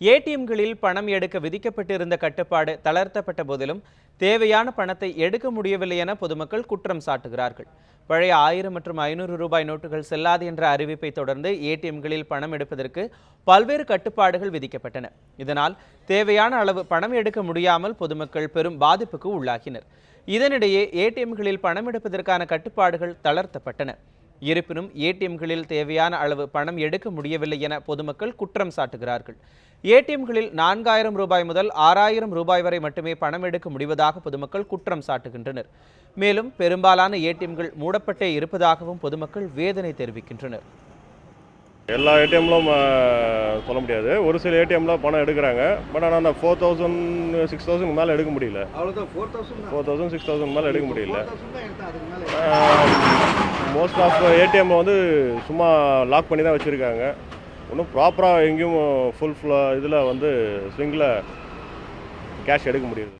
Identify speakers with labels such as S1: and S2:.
S1: ஏடிஎம்களில் பணம் எடுக்க விதிக்கப்பட்டிருந்த கட்டுப்பாடு தளர்த்தப்பட்ட போதிலும் தேவையான பணத்தை எடுக்க முடியவில்லை என பொதுமக்கள் குற்றம் சாட்டுகிறார்கள். பழைய ஆயிரம் மற்றும் ஐநூறு ரூபாய் நோட்டுகள் செல்லாது என்ற அறிவிப்பை தொடர்ந்து ஏடிஎம்களில் பணம் எடுப்பதற்கு பல்வேறு கட்டுப்பாடுகள் விதிக்கப்பட்டன. இதனால் தேவையான அளவு பணம் எடுக்க முடியாமல் பொதுமக்கள் பெரும் பாதிப்புக்கு உள்ளாகினர். இதனிடையே ஏடிஎம்களில் பணம் எடுப்பதற்கான கட்டுப்பாடுகள் தளர்த்தப்பட்டன. இருப்பினும் ஏடிஎம்களில் தேவையான அளவு பணம் எடுக்க முடியவில்லை என பொதுமக்கள் குற்றம் சாட்டுகிறார்கள். ஏடிஎம்களில் நான்காயிரம் ரூபாய் முதல் ஆறாயிரம் ரூபாய் வரை மட்டுமே பணம் எடுக்க முடிவதாக பொதுமக்கள் குற்றம் சாட்டுகின்றனர். மேலும் பெரும்பாலான ஏடிஎம்கள் மூடப்பட்டே இருப்பதாகவும் பொதுமக்கள் வேதனை தெரிவிக்கின்றனர்.
S2: எல்லா ஏடிஎம்லும் சொல்ல முடியாது. ஒரு சில ஏடிஎம்ல பணம் எடுக்கிறாங்க. பட் ஆனால் அந்த ஃபோர் தௌசண்ட் சிக்ஸ் தௌசண்ட் மேலே எடுக்க முடியல.
S3: அவ்வளோதான் four thousand
S2: four thousand six thousand மேலே எடுக்க முடியல.
S3: தான்
S2: மோஸ்ட் ஆஃப் ஏடிஎம் வந்து சும்மா லாக் பண்ணி தான் வச்சுருக்காங்க. இன்னும் ப்ராப்பராக எங்கேயும் ஃபுல் ஃபுல்லாக இதில் வந்து ஸ்விங்கில் கேஷ் எடுக்க முடியுது